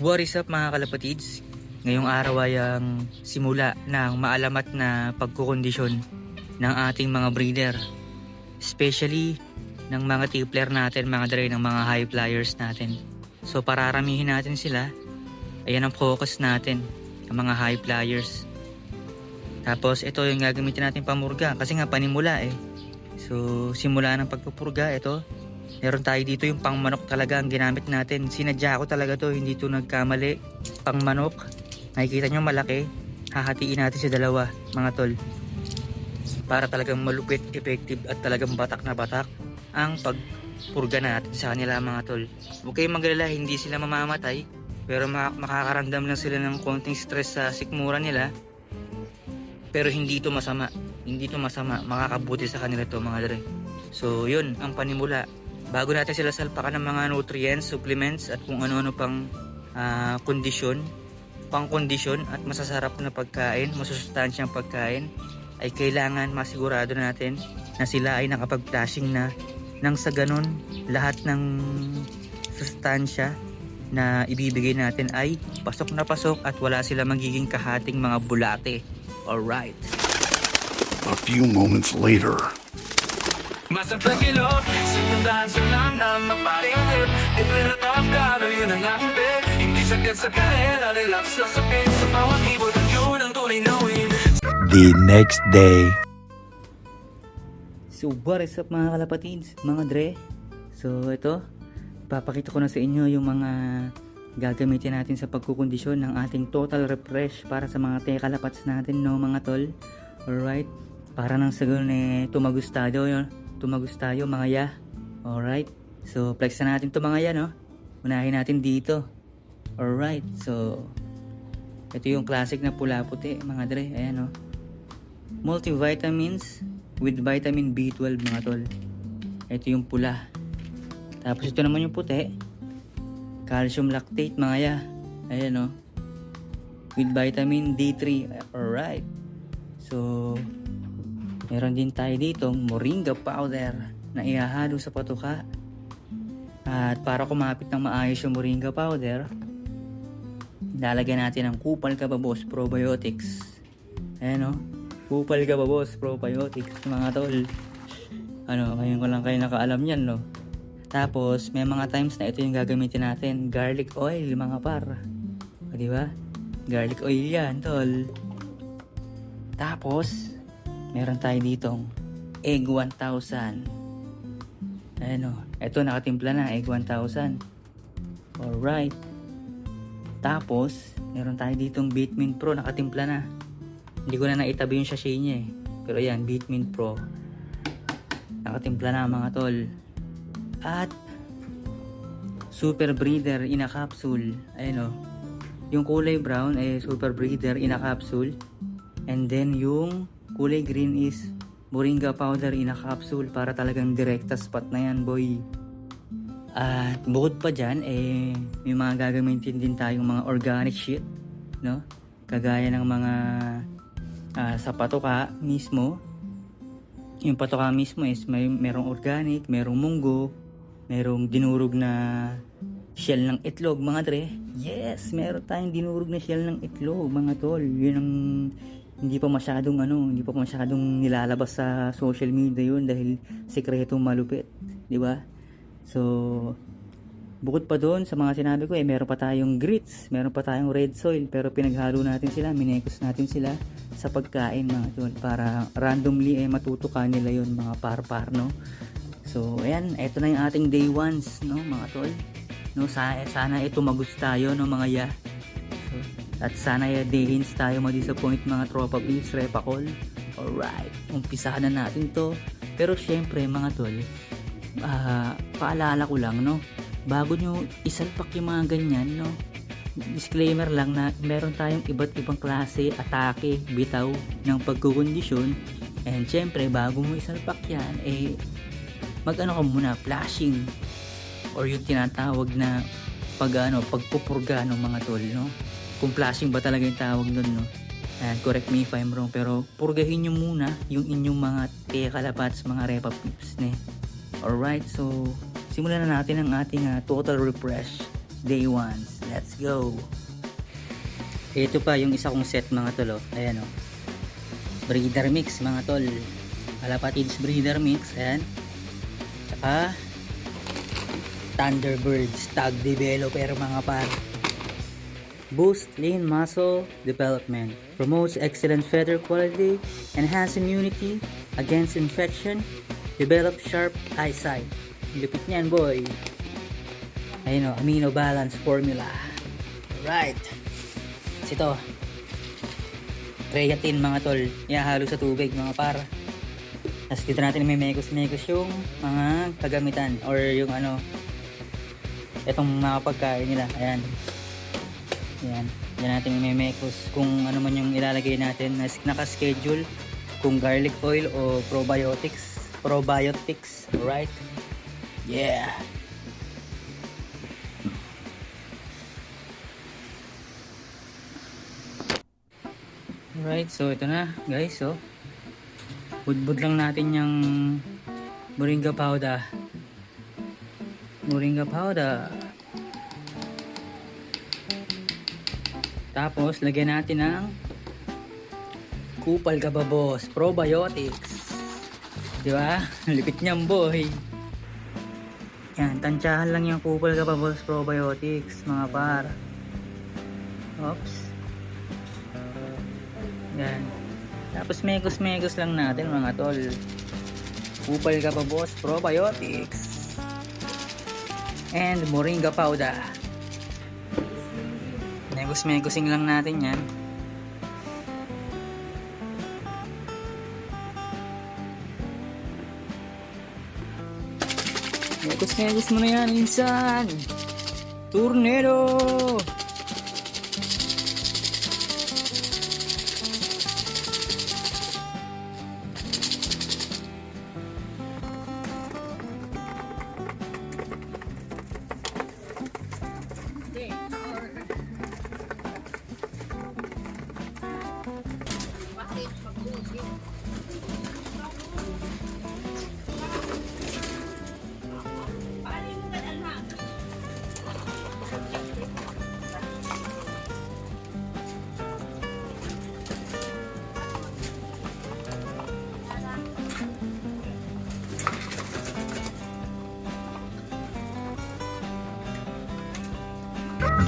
What is up mga kalapatids? Ngayong araw ay ang simula ng maalamat na pagkukondisyon ng ating mga breeder. Especially ng mga tipler natin, mga dre ng mga high flyers natin. So pararamihin natin sila. Ayan ang focus natin, ang mga high flyers. Tapos ito yung gagamitin natin pamurga kasi nga panimula eh. So simula ng pagpupurga ito. Meron tayo dito yung pangmanok talaga ang ginamit natin. Sinadya ko talaga to, hindi to nagkamali. Pangmanok. Nakikita nyo malaki. Hahatiin natin sa dalawa mga tol. Para talagang malupit, effective at talagang batak na batak ang pagpurga natin sa kanila mga tol. Huwag kayong magalala, hindi sila mamamatay. Pero mak- makakaramdam lang sila ng konting stress sa sikmura nila. Pero hindi ito masama. Hindi ito masama. Makakabuti sa kanila to mga dre. So yun, ang panimula. Bago natin sila salpakan ng mga nutrients, supplements at kung ano-ano pang ah, kondisyon, pang kondisyon at masasarap na pagkain, masusustansyang pagkain, ay kailangan masigurado natin na sila ay nakapag-flashing na nang sa ganun lahat ng sustansya na ibibigay natin ay pasok na pasok at wala sila magiging kahating mga bulate. Alright. A few moments later. Masang pagilot, sinundahan sa lanam ng paring hip Ipinatap ka, yun ang aking bet Hindi sagad sa kahera, relax lang sa pin Sa bawat ibot at yun ang tunay na win the next day. So what is up mga kalapatids, mga dre? So ito, papakita ko na sa inyo yung mga gagamitin natin sa pagkukondisyon ng ating total refresh para sa mga tekalapats natin no mga tol. Alright, para nang sa ganun eh tumagus tayo, yun. Tumagus tayo mga ya. Alright, so flex na natin to mga ya no. Unahin natin dito. Alright, so ito yung classic na pula-puti mga dre, ayan no multivitamins with vitamin B12 mga tol. Ito yung pula. Tapos ito naman yung puti. Calcium lactate mga ya. Ayan o. With vitamin D3. Alright. So, meron din tayo dito moringa powder na ihahalo sa patuka. At para kumapit ng maayos yung moringa powder, lalagyan natin ng kupal kababos probiotics. Ayan o. Kupal ka ba boss, probiotics mga tol. Ano, ngayon ko lang kayo nakaalam yan no. Tapos, may mga times na ito yung gagamitin natin. Garlic oil, mga par. O, di ba? Garlic oil yan, tol. Tapos, meron tayo ditong egg 1000. Ayan o. Ito, nakatimpla na, egg 1000. Alright. Tapos, meron tayo ditong Bitmin Pro, nakatimpla na. Hindi ko na naitabi yung sachet niya eh. Pero yan, Bitmin Pro. Nakatimpla na mga tol. At Super Breeder in a capsule. Ayun o. Yung kulay brown ay Super Breeder in a capsule. And then yung kulay green is Moringa powder in a capsule para talagang direkta spot na yan boy. At bukod pa dyan, eh, may mga gagamitin din tayong mga organic shit, no? Kagaya ng mga ah, sa patoka mismo. Yung patoka mismo is may merong organic, merong munggo, merong dinurog na shell ng itlog, mga dre. Yes, meron tayong dinurog na shell ng itlog, mga tol. Yun ang hindi pa masyadong ano, hindi pa masyadong nilalabas sa social media yun dahil sikreto malupit, di ba? So, bukod pa doon sa mga sinabi ko, eh, meron pa tayong grits, meron pa tayong red soil, pero pinaghalo natin sila, minekos natin sila sa pagkain mga tol, para randomly eh, matutukan nila yon mga par-par, no? So, ayan, eto na yung ating day ones, no, mga tol. No, sana, sana ito magus tayo, no, mga ya. So, at sana ya day-ins tayo ma-disappoint mga tropa beats, repakol. Alright, umpisahan na natin to. Pero syempre, mga tol, ah, paalala ko lang, no, bago nyo isalpak yung mga ganyan, no, disclaimer lang na meron tayong iba't ibang klase, atake, bitaw ng pagkukondisyon. And syempre, bago mo isalpak yan, eh, mag-ano ka muna, flashing. Or yung tinatawag na pag ano, pagpupurga ng mga tol, no? Kung flashing ba talaga yung tawag nun, no? And correct me if I'm wrong, pero purgahin nyo muna yung inyong mga tekalapats, mga repa pips, ne? Alright, so simulan na natin ang ating ah, total refresh day ones. Let's go. Ito pa yung isa kong set mga tol. oh. Ayan o. Breeder mix mga tol. Alapatids breeder mix. Ayan. Tsaka Thunderbird Stag Developer mga par. Boost lean muscle development. Promotes excellent feather quality. Enhance immunity against infection. Develop sharp eyesight. Lupit niyan boy. Ayun o, amino balance formula. Right. Ito. Creatine mga tol. Ihahalo sa tubig mga par. Tapos dito natin may mekos-mekos yung mga kagamitan or yung ano itong mga pagkain nila. Ayan. Ayan. Yan natin may mekos kung ano man yung ilalagay natin na naka-schedule kung garlic oil o probiotics. Probiotics. Alright? Yeah. Alright, so ito na guys, so budbud lang natin yung moringa powder. Moringa powder. Tapos, lagyan natin ng kupal kababos, probiotics. Di ba? Lipit niyan boy. Yan, tansyahan lang yung kupal kababos probiotics, mga par. Oops. Yan. Tapos megos-megos lang natin mga tol. Kupal ka pa boss, probiotics. And moringa powder. Megos-megosing lang natin yan. Megos-megos mo na yan, insan. Tornado!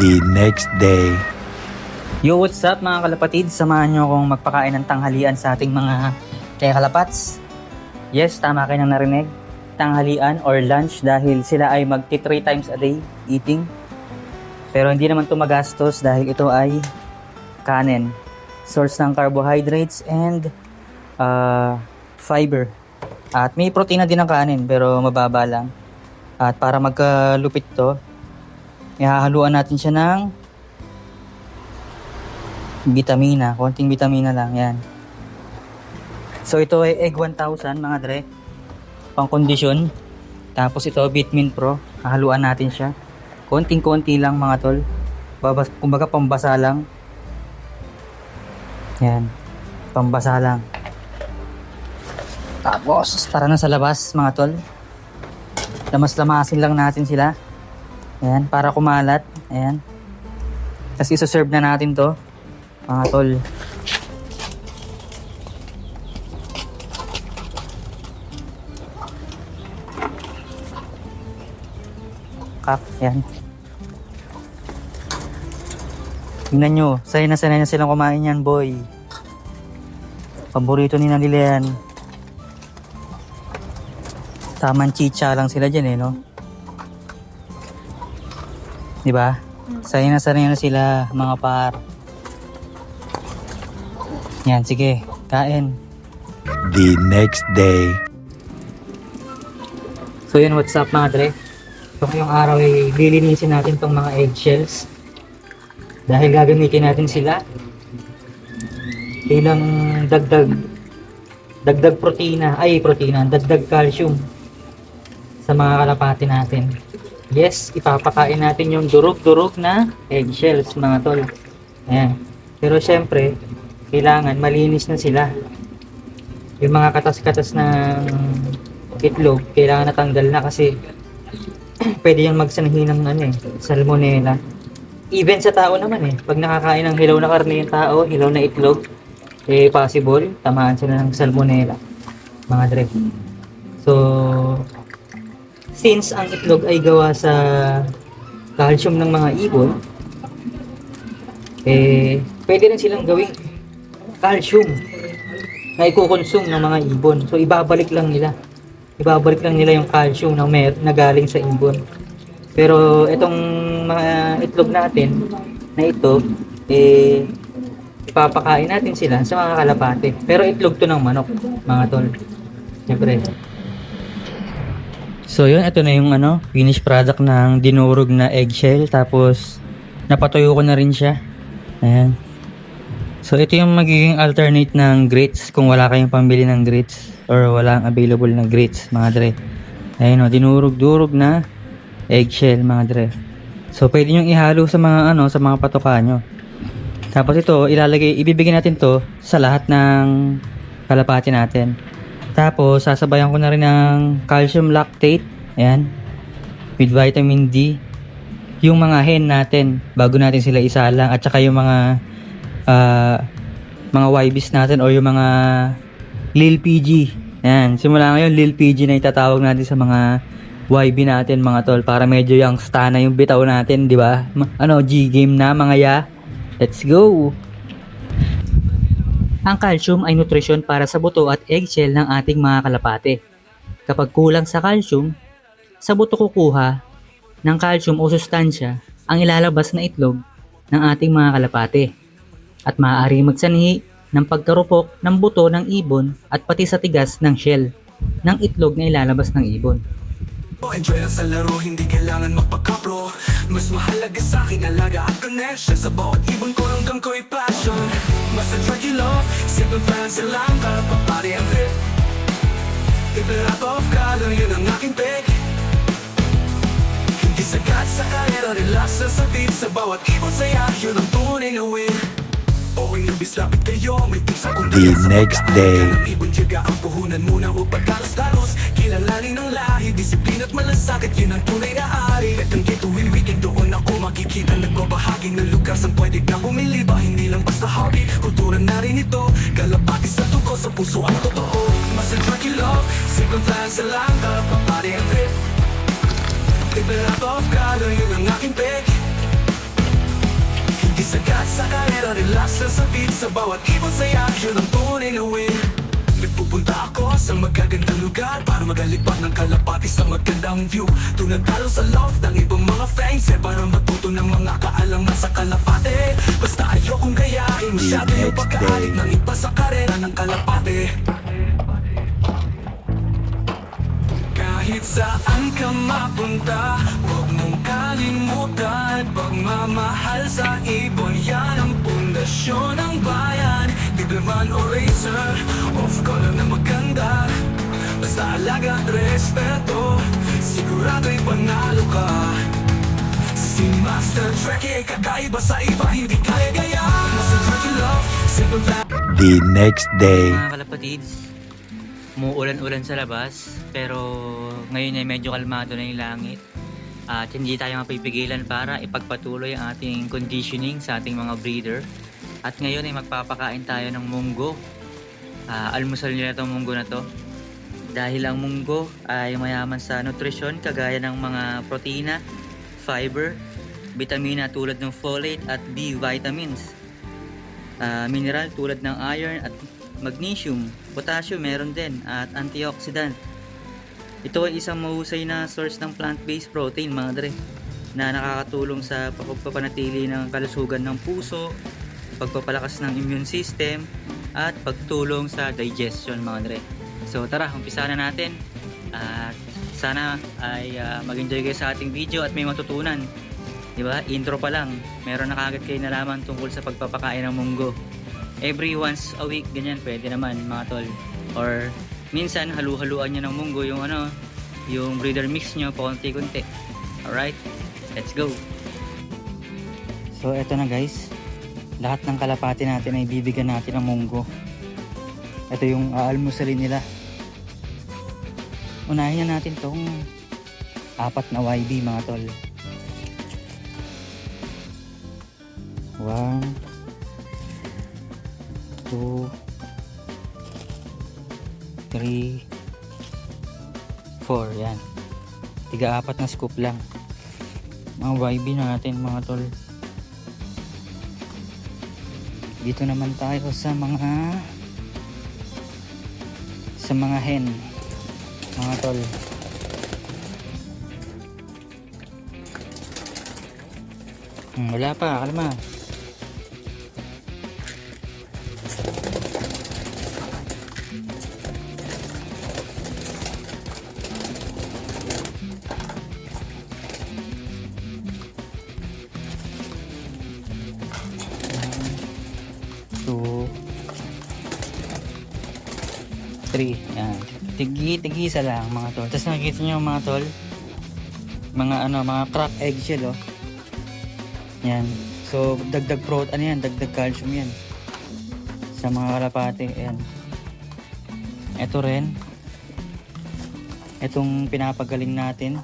The next day. Yo, what's up mga kalapatid? Samahan nyo akong magpakain ng tanghalian sa ating mga kaya kalapats. Yes, tama kayo nang narinig. Tanghalian or lunch dahil sila ay magti 3 times a day eating. Pero hindi naman ito dahil ito ay kanin. Source ng carbohydrates and uh, fiber. At may protina din ng kanin pero mababa lang. At para magkalupit to, ihahaluan natin siya ng vitamina, konting vitamina lang, yan. So ito ay egg 1000 mga dre, pang kondisyon. Tapos ito Bitmin Pro, hahaluan natin siya. Konting-konti lang mga tol. Babas, kumbaga pambasa lang. Yan, pambasa lang. Tapos, tara na sa labas mga tol. Lamas-lamasin lang natin sila. Ayan, para kumalat. Ayan. Tapos isa-serve na natin to. Mga tol. Kap, yan. Tingnan nyo, sanay na sanay na silang kumain yan, boy. Paborito ni nila yan. Tamang chicha lang sila dyan eh, no? Di ba? Sanay na na sila, mga par. Yan, sige. Kain. The next day. So yun, what's up mga dre? So ngayong araw ay lilinisin natin tong mga eggshells. Dahil gagamitin natin sila bilang dagdag dagdag protina, ay protina, dagdag calcium sa mga kalapati natin. Yes, ipapakain natin yung durog-durog na eggshells mga tol. Ayan. Pero syempre, kailangan malinis na sila. Yung mga katas-katas ng itlog, kailangan natanggal na kasi pwede yung magsanhi ng ano eh, salmonella. even sa tao naman eh. Pag nakakain ng hilaw na karne yung tao, hilaw na itlog, eh possible, tamaan sila ng salmonella. Mga dre. So, since ang itlog ay gawa sa calcium ng mga ibon, eh, pwede rin silang gawing calcium na ikukonsume ng mga ibon. So, ibabalik lang nila. Ibabalik lang nila yung calcium na, mer na galing sa ibon. Pero itong mga itlog natin na ito, eh, ipapakain natin sila sa mga kalapate. Pero itlog to ng manok, mga tol. Siyempre. So yun, ito na yung ano, finished product ng dinurog na eggshell. Tapos, napatuyo ko na rin siya. Ayan. So ito yung magiging alternate ng grits kung wala kayong pambili ng grits or walang available na grits, mga dre. Ayun o, dinurog-durog na eggshell, mga dre. So pwede nyo ihalo sa mga ano, sa mga patoka nyo. Tapos ito, ilalagay, ibibigay natin to sa lahat ng kalapati natin. Tapos, sasabayan ko na rin ng calcium lactate. Ayan. With vitamin D. Yung mga hen natin, bago natin sila isalang. At saka yung mga ah, mga YBs natin or yung mga Lil PG. Ayan. Simula ngayon, Lil PG na itatawag natin sa mga YB natin mga tol para medyo yung na yung bitaw natin, di ba? Ano, G game na mga ya. Let's go. Ang calcium ay nutrisyon para sa buto at eggshell ng ating mga kalapate. Kapag kulang sa calcium, sa buto kukuha ng calcium o sustansya ang ilalabas na itlog ng ating mga kalapate at maaari magsanhi ng pagkarupok ng buto ng ibon at pati sa tigas ng shell ng itlog na ilalabas ng ibon. Enjoy lang sa laro, hindi kailangan magpakapro. Mas mahalaga sa akin alaga at connection. Sa bawat ibon ko hanggang ko'y passion. Mas attract you love, simple fans lang Kapapari ang trip. Triple wrap of color, yun ang aking pick. Hindi sagat sa karera, relax lang sa beat Sa bawat ibon saya, yun ang tunay na win The sa next day. ang Kilalanin ng lahi, disiplina at malasakit Yun ang tunay na ari At ang gateway weekend doon ako makikita Nagbabahagi ng lugar saan pwede na bumili ba Hindi lang basta hobby, kultura na rin ito Kalapati sa tuko, sa puso ang totoo Mas attract you love, simple plans sa lang Kapapari ang trip up of color, yun ang aking pick sagat sa karera, relax lang sa beat. Sa bawat ibon saya, yun ang tunay na win. Nagpupunta ako sa magagandang lugar Para magalipad ng kalapati sa magandang view. Tunang talo sa love ng ibang mga fans eh, Para matuto ng mga kaalam na sa kalapate. Basta ayokong gayahin Masyado yung pagkaalit ng iba sa karera ng kalapate. Kahit saan ka mapunta kalimutan Pagmamahal sa ibon Yan ang pundasyon ng bayan. Dibleman o racer Off color na maganda. Basta alaga at respeto Sigurado'y panalo ka. Si Master Trekkie Kakaiba sa iba Hindi kaya gaya. Master Trekkie love Simple plan. The next day. Mga kalapatids, umuulan-ulan sa labas, pero ngayon ay medyo kalmado na yung langit. At hindi tayo mapipigilan para ipagpatuloy ang ating conditioning sa ating mga breeder. At ngayon ay magpapakain tayo ng munggo. Ah, almusal na itong munggo na to. Dahil ang munggo ay mayaman sa nutrisyon kagaya ng mga protina, fiber, vitamina tulad ng folate at B vitamins ah, mineral tulad ng iron at magnesium, potassium meron din at antioxidant. Ito ay isang mahusay na source ng plant-based protein mga dre na nakakatulong sa pagpapanatili ng kalusugan ng puso, pagpapalakas ng immune system at pagtulong sa digestion mga dre. So tara, umpisa na natin. At sana ay ah, mag-enjoy kayo sa ating video at may matutunan. Di ba? Intro pa lang, meron na kagad kayo nalaman tungkol sa pagpapakain ng munggo. Every once a week, ganyan, pwede naman mga tol. Or minsan, halu-haluan nyo ng munggo yung ano, yung breeder mix nyo, paunti-kunti. Alright, let's go! So, eto na guys. Lahat ng kalapati natin ay bibigyan natin ng munggo. Ito yung aalmusalin nila. Unahin na natin tong apat na YB mga tol. One, two, three, four. Yan. Tiga-apat na scoop lang. Mga YB natin mga tol. Dito naman tayo sa mga sa mga hen mga tol. Hmm, wala pa, kalma. 3. Yan. Tigi-tigisa lang mga tol. Tapos nakikita nyo mga tol. Mga ano, mga crack eggshell oh. Yan. So, dagdag pro, ano yan, dagdag calcium yan. Sa mga kalapate, yan. Ito rin. Itong pinapagaling natin.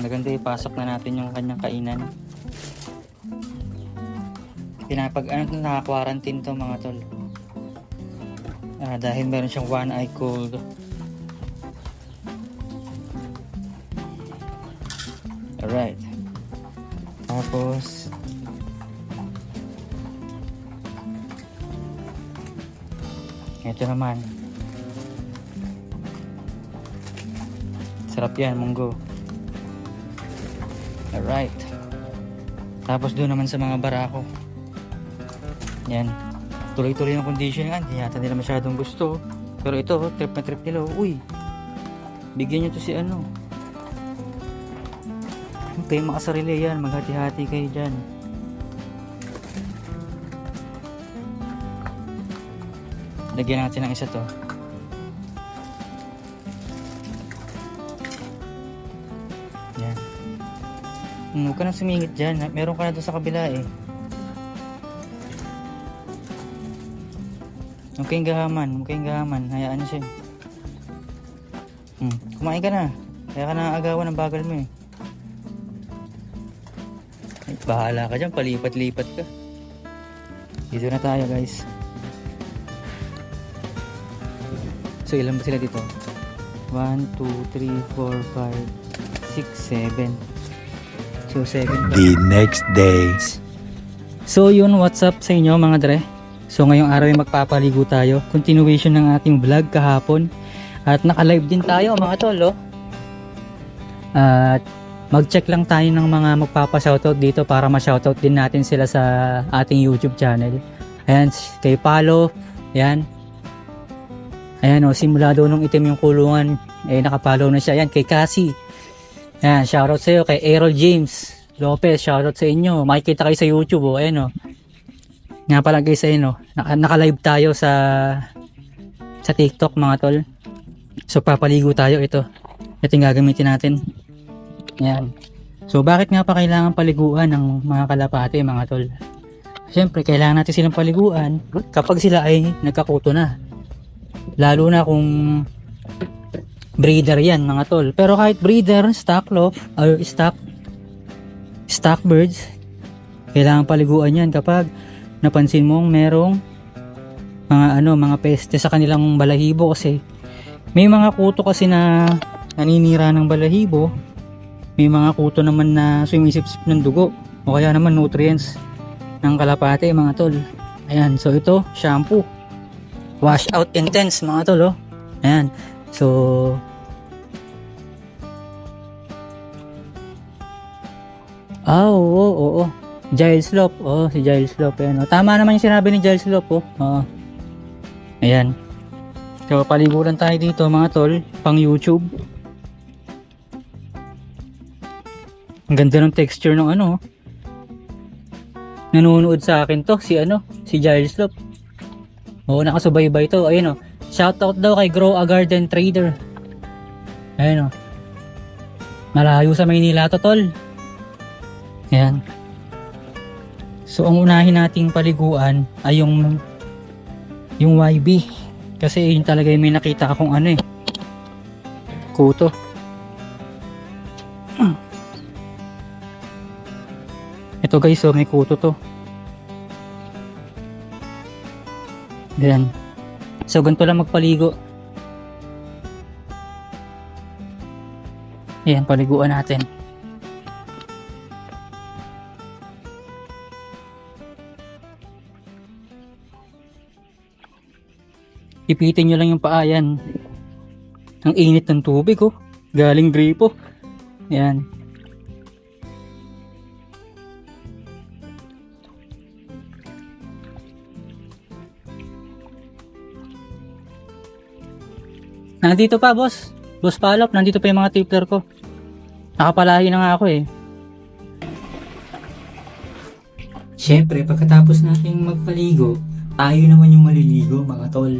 Maganda ipasok na natin yung kanyang kainan. Pinapag, ano ito, naka-quarantine to mga tol. Ah, dahil meron siyang one eye cold. Alright. Tapos, ito naman. Sarap yan, munggo. Alright. Tapos doon naman sa mga barako. Yan. Tuloy-tuloy yung condition yan. Hindi yata nila masyadong gusto. Pero ito, oh, trip na trip nila. oh. Uy, bigyan nyo to si ano. Kayong makasarili yan. Maghati-hati kayo dyan. Lagyan natin ng isa to. Yan. Hmm, Huwag ka nang sumingit dyan. Meron ka na doon sa kabila eh. Huwag kayong gahaman. Huwag kayong gahaman. Hayaan niyo siya. Hmm. Kumain ka na. Kaya ka na agawan ng bagal mo eh. Ay, bahala ka dyan. Palipat-lipat ka. Dito na tayo guys. So ilan ba sila dito? 1, 2, 3, 4, 5, 6, 7. So 7 The next day. So yun, what's up sa inyo mga dre? So ngayong araw ay magpapaligo tayo. Continuation ng ating vlog kahapon. At naka-live din tayo mga tol, oh. At mag-check lang tayo ng mga magpapa-shoutout dito para ma-shoutout din natin sila sa ating YouTube channel. Ayan, kay Palo, ayan. Ayan oh, simula doon nung itim yung kulungan, eh nakapalo na siya. Ayan, kay Cassie. Ayan, shoutout sa iyo kay Errol James Lopez, shoutout sa inyo. Makikita kayo sa YouTube oh, ayan oh. Nga pala guys, oh, naka, naka-live tayo sa sa TikTok mga tol. So papaligo tayo ito. Ito yung gagamitin natin. Ayan. So bakit nga pa kailangan paliguan ng mga kalapate mga tol? Siyempre, kailangan natin silang paliguan kapag sila ay nagkakuto na. Lalo na kung breeder yan mga tol. Pero kahit breeder, stock loft, or stock stock birds, kailangan paliguan yan kapag napansin mong merong mga ano, mga peste sa kanilang balahibo kasi may mga kuto kasi na naninira ng balahibo. May mga kuto naman na sumisipsip ng dugo o kaya naman nutrients ng kalapate mga tol. Ayan, so ito, shampoo. Wash out intense mga tol, oh. Ayan. So, Ah, oo, oo, oo. Giles Lop. Oh, si Giles Lop. Ayan, oh. Tama naman yung sinabi ni Giles Lop, oh. Oo. Ayan. So, paliguran tayo dito, mga tol. Pang YouTube. Ang ganda ng texture ng ano, oh. Nanonood sa akin to, si ano, si Giles Lop. Oo, nakasubaybay to. Ayun, oh. Shoutout daw kay Grow a Garden Trader. Ayun, oh. Malayo sa Maynila to, tol. Ayan. So, ang unahin nating paliguan ay yung yung YB. Kasi yun talaga yung may nakita akong ano eh. Kuto. Ito guys, oh, may kuto to. Yan. So, ganito lang magpaligo. Yan, paliguan natin. Ipitin nyo lang yung paayan. Ang init ng tubig, oh. Galing gripo. Yan. Nandito pa, boss. Boss Palop, nandito pa yung mga tipler ko. Nakapalahi na nga ako eh. Siyempre, pagkatapos nating magpaligo, tayo naman yung maliligo, mga tol.